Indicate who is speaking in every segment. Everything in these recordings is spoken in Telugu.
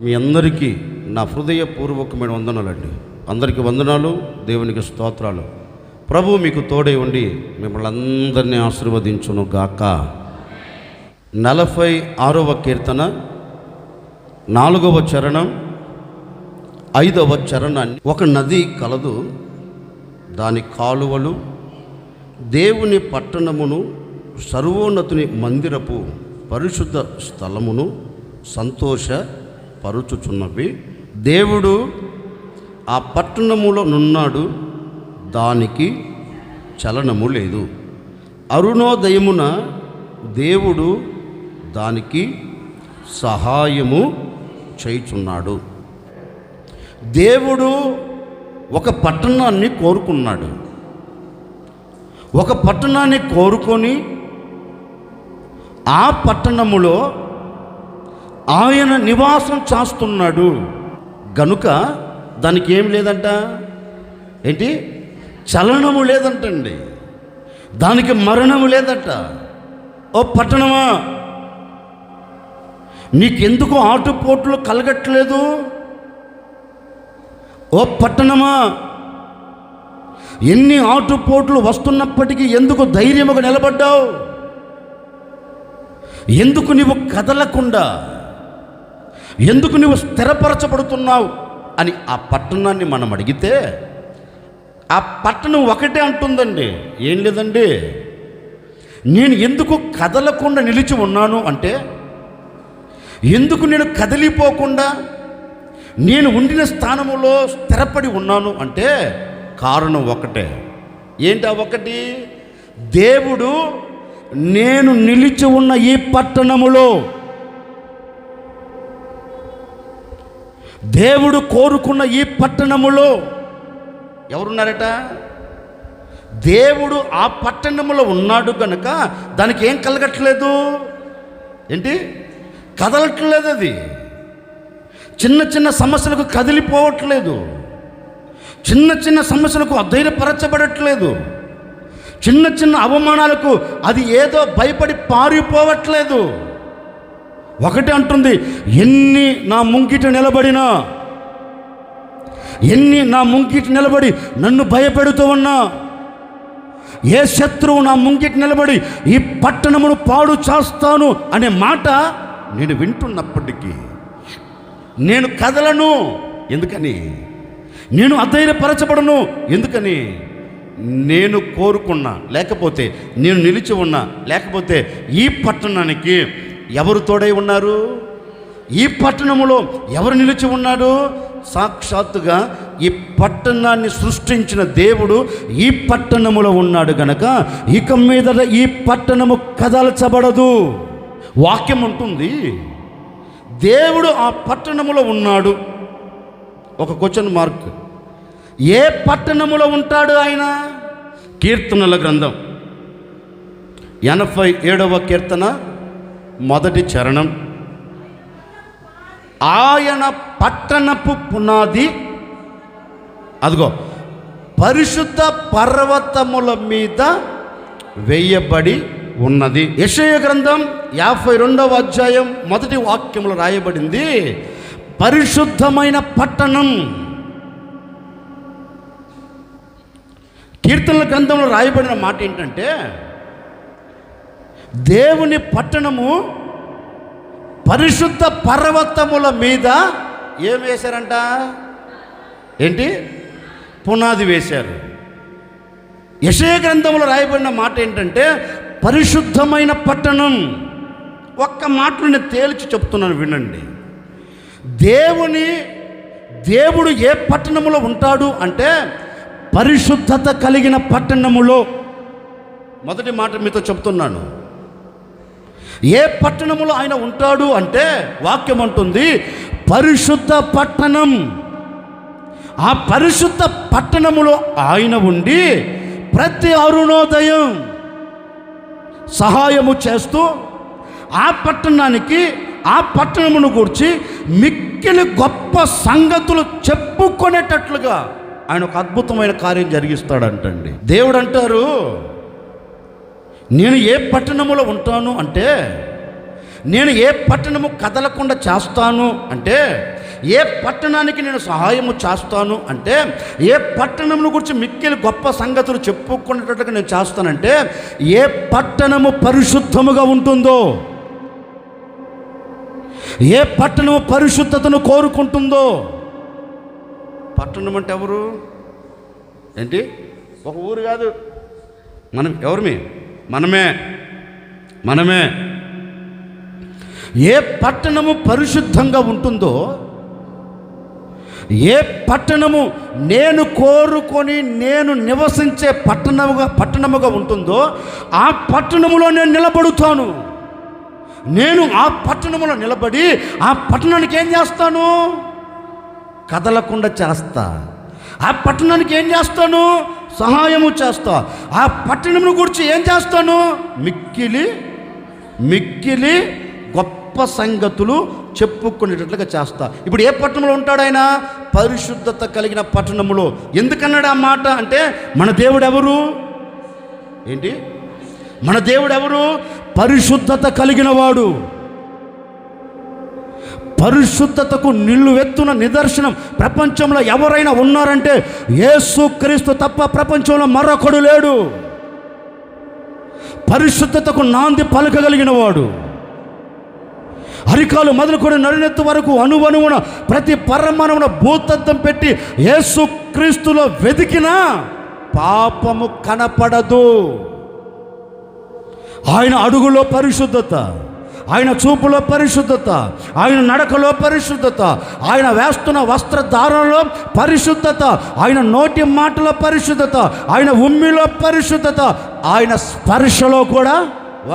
Speaker 1: మీ అందరికీ నా హృదయపూర్వకమైన వందనాలండి. అందరికీ వందనాలు దేవునికి స్తోత్రాలు. ప్రభు మీకు తోడై ఉండి మిమ్మల్ని అందరినీ ఆశీర్వదించును గాక. నలభై ఆరవ కీర్తన నాలుగవ చరణం ఐదవ చరణాన్ని ఒక నది కలదు దాని కాలువలు దేవుని పట్టణమును సర్వోన్నతుని మందిరపు పరిశుద్ధ స్థలమును సంతోష పరుచుచున్నవి. దేవుడు ఆ పట్టణములో నున్నాడు. దానికి చలనము లేదు. అరుణోదయమున దేవుడు దానికి సహాయము చేయుచున్నాడు. దేవుడు ఒక పట్టణాన్ని కోరుకున్నాడు. ఒక పట్టణాన్ని కోరుకొని ఆ పట్టణములో ఆయన నివాసం చేస్తున్నాడు. గనుక దానికి ఏం లేదంట? ఏంటి? చలనము లేదంటండి. దానికి మరణము లేదంట. ఓ పట్టణమా? నీకెందుకు ఆటుపోట్లు కలగట్లేదు? ఓ పట్టణమా? ఎన్ని ఆటుపోట్లు వస్తున్నప్పటికీ ఎందుకు ధైర్యముగా నిలబడ్డావు? ఎందుకు నీవు కదలకుండా? ఎందుకు నువ్వు స్థిరపరచబడుతున్నావు? అని ఆ పట్టణాన్ని మనం అడిగితే ఆ పట్టణం ఒకటే అంటుందండి. ఏం లేదండి? నేను ఎందుకు కదలకుండా నిలిచి ఉన్నాను అంటే ఎందుకు నేను కదిలిపోకుండా నేను ఉండిన స్థానములో స్థిరపడి ఉన్నాను అంటే కారణం ఒకటే. ఏంటి ఒకటి? దేవుడు నేను నిలిచి ఉన్న ఈ పట్టణములో దేవుడు కోరుకున్న ఈ పట్టణములో ఎవరున్నారట? దేవుడు ఆ పట్టణములో ఉన్నాడు కనుక దానికి ఏం కలగట్లేదు? ఏంటి? కదలట్లేదు అది. చిన్న చిన్న సమస్యలకు కదిలిపోవట్లేదు. చిన్న చిన్న సమస్యలకు అధైర్యపరచబడట్లేదు. చిన్న చిన్న అవమానాలకు అది ఏదో భయపడి పారిపోవట్లేదు. ఒకటి అంటుంది ఎన్ని నా ముంగిట నిలబడినా ఎన్ని నా ముంగిట నిలబడి నన్ను భయపెడుతూ ఉన్నా ఏ శత్రువు నా ముంగిట నిలబడి ఈ పట్టణమును పాడు చేస్తాను అనే మాట నేను వింటున్నప్పటికీ నేను కదలను. ఎందుకని? నేను అధైర్యపరచబడను. ఎందుకని? నేను కోరుకున్నా లేకపోతే నేను నిలిచి ఉన్నా లేకపోతే ఈ పట్టణానికి ఎవరు తోడై ఉన్నారు? ఈ పట్టణములో ఎవరు నిలిచి ఉన్నాడు? సాక్షాత్తుగా ఈ పట్టణాన్ని సృష్టించిన దేవుడు ఈ పట్టణములో ఉన్నాడు గనక ఇక మీద ఈ పట్టణము కదల్చబడదు. వాక్యం ఉంటుంది దేవుడు ఆ పట్టణములో ఉన్నాడు. ఒక క్వశ్చన్ మార్క్. ఏ పట్టణములో ఉంటాడు ఆయన? కీర్తనల గ్రంథం. ఎనభై ఏడవ కీర్తన. మొదటి చరణం. ఆయన పట్టణపు పునాది. అదిగో పరిశుద్ధ పర్వతముల మీద వేయబడి ఉన్నది. యశయ గ్రంథం యాభై రెండవ అధ్యాయం మొదటి వాక్యంలో రాయబడింది పరిశుద్ధమైన పట్టణం. కీర్తనల గ్రంథంలో రాయబడిన మాట ఏంటంటే దేవుని పట్టణము పరిశుద్ధ పర్వతముల మీద ఏం వేశారంట? ఏంటి? పునాది వేశారు. యశయ గ్రంథంలో రాయబడిన మాట ఏంటంటే పరిశుద్ధమైన పట్టణం. ఒక్క మాటలు నేను తేల్చి చెప్తున్నాను వినండి. దేవుని దేవుడు ఏ పట్టణములో ఉంటాడు అంటే పరిశుద్ధత కలిగిన పట్టణములో. మొదటి మాట మీతో చెప్తున్నాను. ఏ పట్టణములో ఆయన ఉంటాడు అంటే వాక్యం అంటుంది పరిశుద్ధ పట్టణం. ఆ పరిశుద్ధ పట్టణములో ఆయన ఉండి ప్రతి అరుణోదయం సహాయము చేస్తూ ఆ పట్టణానికి ఆ పట్టణమును గురించి మిక్కిలి గొప్ప సంగతులు చెప్పుకునేటట్లుగా ఆయన ఒక అద్భుతమైన కార్యం జరిగిస్తాడంటండి. దేవుడు అంటారు నేను ఏ పట్టణములో ఉంటాను అంటే నేను ఏ పట్టణము కదలకుండా చేస్తాను అంటే ఏ పట్టణానికి నేను సహాయము చేస్తాను అంటే ఏ పట్టణమును గురించి మిక్కిలి గొప్ప సంగతులు చెప్పుకునేటట్టుగా నేను చేస్తానంటే ఏ పట్టణము పరిశుద్ధముగా ఉంటుందో ఏ పట్టణము పరిశుద్ధతను కోరుకుంటుందో. పట్టణం అంటే ఎవరు? ఏంటి? ఒక ఊరు కాదు. మనం ఎవరు మేము మనమే మనమే. ఏ పట్టణము పరిశుద్ధంగా ఉంటుందో ఏ పట్టణము నేను కోరుకొని నేను నివసించే పట్టణముగా పట్టణముగా ఉంటుందో ఆ పట్టణములో నేను నిలబడుతాను. నేను ఆ పట్టణములో నిలబడి ఆ పట్టణానికి ఏం చేస్తాను? కదలకుండా చేస్తా. ఆ పట్టణానికి ఏం చేస్తాను? సహాయము చేస్తా. ఆ పట్టణమును గురించి ఏం చేస్తాను? మిక్కిలి మిక్కిలి గొప్ప సంగతులు చెప్పుకునేటట్లుగా చేస్తా. ఇప్పుడు ఏ పట్టణంలో ఉంటాడు ఆయన? పరిశుద్ధత కలిగిన పట్టణములో. ఎందుకన్నాడు ఆ మాట అంటే మన దేవుడు ఎవరు ఏంటి? మన దేవుడు ఎవరు పరిశుద్ధత కలిగిన వాడు పరిశుద్ధతకు నిల్లువెత్తున నిదర్శనం. ప్రపంచంలో ఎవరైనా ఉన్నారంటే యేసుక్రీస్తు తప్ప ప్రపంచంలో మరొకడు లేడు. పరిశుద్ధతకు నాంది పలకగలిగిన వాడు అరికాలు మొదలుకొని నడినెత్తు వరకు అణువణువున ప్రతి పరమాణమున భూతత్వం పెట్టి యేసుక్రీస్తులో వెతికినా పాపము కనపడదు. ఆయన అడుగులో పరిశుద్ధత. ఆయన చూపులో పరిశుద్ధత ఆయన నడకలో పరిశుద్ధత ఆయన వేస్తున్న వస్త్రధారణలో పరిశుద్ధత ఆయన నోటి మాటలో పరిశుద్ధత ఆయన ఉమ్మిలో పరిశుద్ధత ఆయన స్పర్శలో కూడా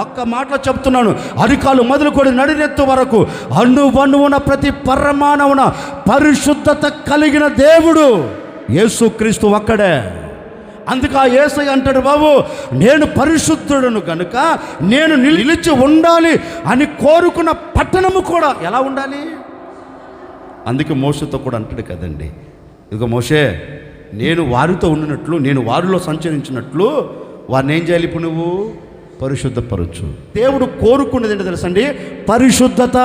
Speaker 1: ఒక్క మాటలో చెప్తున్నాను. అరికాలు మొదలుకొని నడినెత్తు వరకు అన్ను వన్నువున ప్రతి పరమాణమున పరిశుద్ధత కలిగిన దేవుడు యేసుక్రీస్తు ఒక్కడే. అందుకు ఆ ఏసై అంటాడు బాబు నేను పరిశుద్ధుడను కనుక నేను నిలిచి ఉండాలి అని కోరుకున్న పట్టణము కూడా ఎలా ఉండాలి? అందుకే మోసతో కూడా అంటాడు కదండి ఇదిగో మోషే నేను వారితో ఉండినట్లు నేను వారిలో సంచరించినట్లు వారిని ఏం చేయాలి ఇప్పుడు నువ్వు? పరిశుద్ధపరచు. దేవుడు కోరుకున్నది ఏంటో తెలుసండి? పరిశుద్ధత.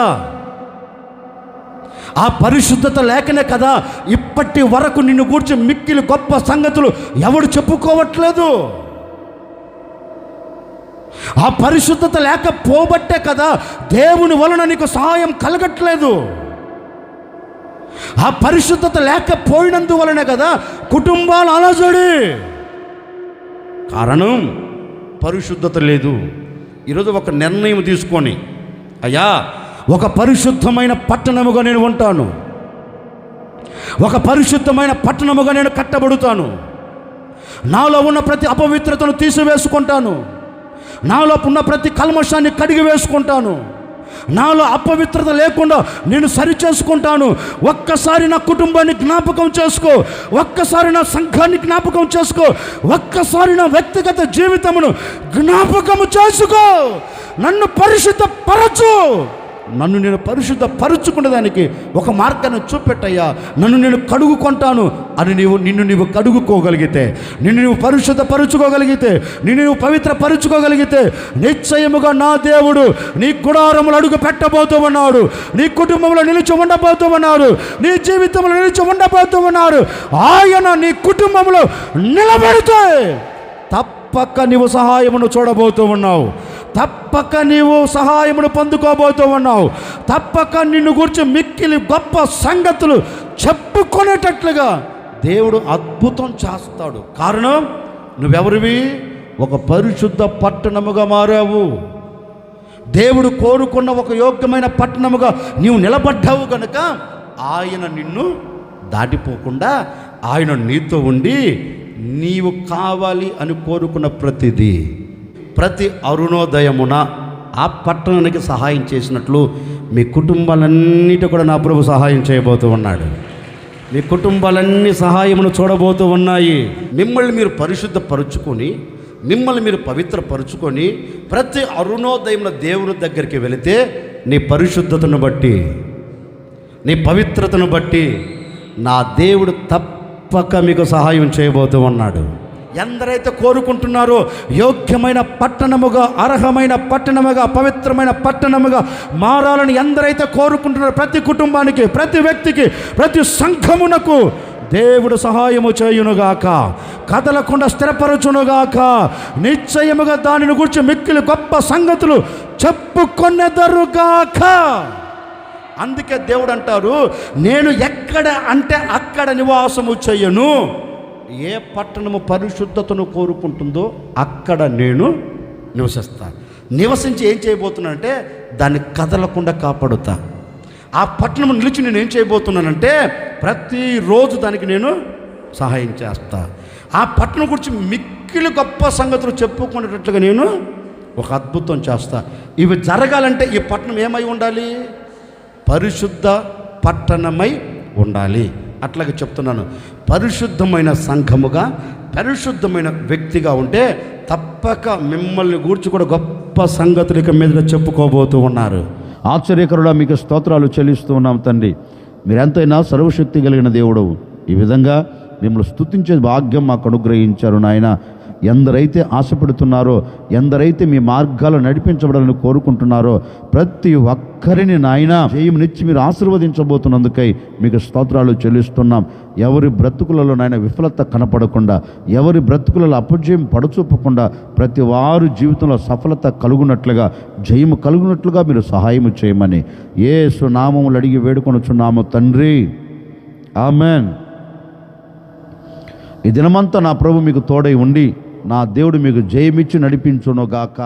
Speaker 1: ఆ పరిశుద్ధత లేకనే కదా ఇప్పటి వరకు నిన్ను గూర్చి మిక్కిలి గొప్ప సంగతులు ఎవడు చెప్పుకోవట్లేదు. ఆ పరిశుద్ధత లేకపోబట్టే కదా దేవుని వలన నీకు సహాయం కలగట్లేదు. ఆ పరిశుద్ధత లేకపోయినందువలనే కదా కుటుంబాలు అలజడి. కారణం పరిశుద్ధత లేదు. ఈరోజు ఒక నిర్ణయం తీసుకొని అయ్యా ఒక పరిశుద్ధమైన పట్టణముగా నేను ఉంటాను. ఒక పరిశుద్ధమైన పట్టణముగా నేను కట్టబడుతాను. నాలో ఉన్న ప్రతి అపవిత్రతను తీసివేసుకుంటాను. నాలో ఉన్న ప్రతి కల్మషాన్ని కడిగి వేసుకుంటాను. నాలో అపవిత్రత లేకుండా నేను సరి చేసుకుంటాను ఒక్కసారి నా కుటుంబాన్ని జ్ఞాపకం చేసుకో. ఒక్కసారి నా సంఘాన్ని జ్ఞాపకం చేసుకో. ఒక్కసారి నా వ్యక్తిగత జీవితమును జ్ఞాపకము చేసుకో. నన్ను పరిశుద్ధపరచు. నన్ను నేను పరిశుద్ధ పరుచుకునేదానికి ఒక మార్గాన్ని చూపెట్టయ్యా. నన్ను నేను కడుగుకుంటాను అని నీవు నిన్ను నీవు కడుగుకోగలిగితే నిన్ను నువ్వు పరిశుద్ధ పరుచుకోగలిగితే నిన్ను నువ్వు పవిత్ర పరుచుకోగలిగితే నిశ్చయముగా నా దేవుడు నీ గుడారములు అడుగు పెట్టబోతూ ఉన్నాడు. నీ కుటుంబంలో నిలిచి ఉండబోతూ ఉన్నాడు. నీ జీవితంలో నిలిచి ఉండబోతూ ఉన్నాడు. ఆయన నీ కుటుంబంలో నిలబడితే తప్పక నీవు సహాయమును చూడబోతూ ఉన్నావు. తప్పక నీవు సహాయమును పొందుకోబోతూ ఉన్నావు తప్పక నిన్ను గురించి మిక్కిలి గొప్ప సంగతులు చెప్పుకునేటట్లుగా దేవుడు అద్భుతం చేస్తాడు. కారణం నువ్వెవరివి? ఒక పరిశుద్ధ పట్టణముగా మారావు. దేవుడు కోరుకున్న ఒక యోగ్యమైన పట్టణముగా నీవు నిలబడ్డావు కనుక ఆయన నిన్ను దాటిపోకుండా ఆయన నీతో ఉండి నీవు కావాలి అని కోరుకున్న ప్రతిదీ. ప్రతి అరుణోదయమున ఆ పట్టణానికి సహాయం చేసినట్లు మీ కుటుంబాలన్నిటి కూడా నా ప్రభు సహాయం చేయబోతూ ఉన్నాడు. మీ కుటుంబాలన్నీ సహాయమును చూడబోతూ ఉన్నాయి. మిమ్మల్ని మీరు పరిశుద్ధపరుచుకొని మిమ్మల్ని మీరు పవిత్రపరుచుకొని ప్రతి అరుణోదయంలో దేవుని దగ్గరికి వెళితే నీ పరిశుద్ధతను బట్టి నీ పవిత్రతను బట్టి నా దేవుడు తప్పక మీకు సహాయం చేయబోతూ ఉన్నాడు. ఎందరైతే కోరుకుంటున్నారో యోగ్యమైన పట్టణముగా అర్హమైన పట్టణముగా పవిత్రమైన పట్టణముగా మారాలని ఎందరైతే కోరుకుంటున్నారో ప్రతి కుటుంబానికి ప్రతి వ్యక్తికి ప్రతి సంఘమునకు దేవుడు సహాయము చేయునుగాక కదలకుండా స్థిరపరచునుగాక నిశ్చయముగా దానిని గురించి మిక్కిలి గొప్ప సంగతులు చెప్పుకొనెదరుగాక. అందుకే దేవుడు అంటారు నేను ఎక్కడ అంటే అక్కడ నివాసము చేయను. ఏ పట్టణము పరిశుద్ధతను కోరుకుంటుందో అక్కడ నేను నివసిస్తా నివసించి ఏం చేయబోతున్నానంటే దాన్ని కదలకుండా కాపాడుతా. ఆ పట్టణం నిలిచి నేను ఏం చేయబోతున్నానంటే ప్రతిరోజు దానికి నేను సహాయం చేస్తా. ఆ పట్టణం గురించి మిక్కిలి గొప్ప సంగతులు చెప్పుకునేటట్లుగా నేను ఒక అద్భుతం చేస్తా. ఇవి జరగాలంటే ఈ పట్టణం ఏమై ఉండాలి? పరిశుద్ధ పట్టణమై ఉండాలి. అట్లాగే చెప్తున్నాను. పరిశుద్ధమైన సంఘముగా పరిశుద్ధమైన వ్యక్తిగా ఉంటే తప్పక మిమ్మల్ని గూర్చి కూడా గొప్ప సంగతులు ఇక మీద చెప్పుకోబోతూ ఉన్నారు.
Speaker 2: ఆశ్చర్యకరుడా మీకు స్తోత్రాలు చెల్లిస్తూ ఉన్నాం తండ్రి. మీరెంతైనా సర్వశక్తి కలిగిన దేవుడవు. ఈ విధంగా మిమ్మల్ని స్తుతించే భాగ్యం మాకు అనుగ్రహించారు నాయన. ఎందరైతే ఆశపడుతున్నారో ఎందరైతే మీ మార్గాలు నడిపించబడాలని కోరుకుంటున్నారో ప్రతి ఒక్కరిని నాయన జయమునిచ్చి మీరు ఆశీర్వదించబోతున్నందుకై మీకు స్తోత్రాలు చెల్లిస్తున్నాం. ఎవరి బ్రతుకులలో నాయన విఫలత కనపడకుండా ఎవరి బ్రతుకులలో అపజయం పడచూపకుండా ప్రతి వారు జీవితంలో సఫలత కలుగునట్లుగా జయము కలుగునట్లుగా మీరు సహాయం చేయమని ఏ సునామములు అడిగి వేడుకొనుచున్నాము తండ్రి. ఆమెన్. ఈ దినమంతా నా ప్రభు మీకు తోడై ఉండి నా దేవుడు మీకు జయమిచ్చి నడిపించునుగాక.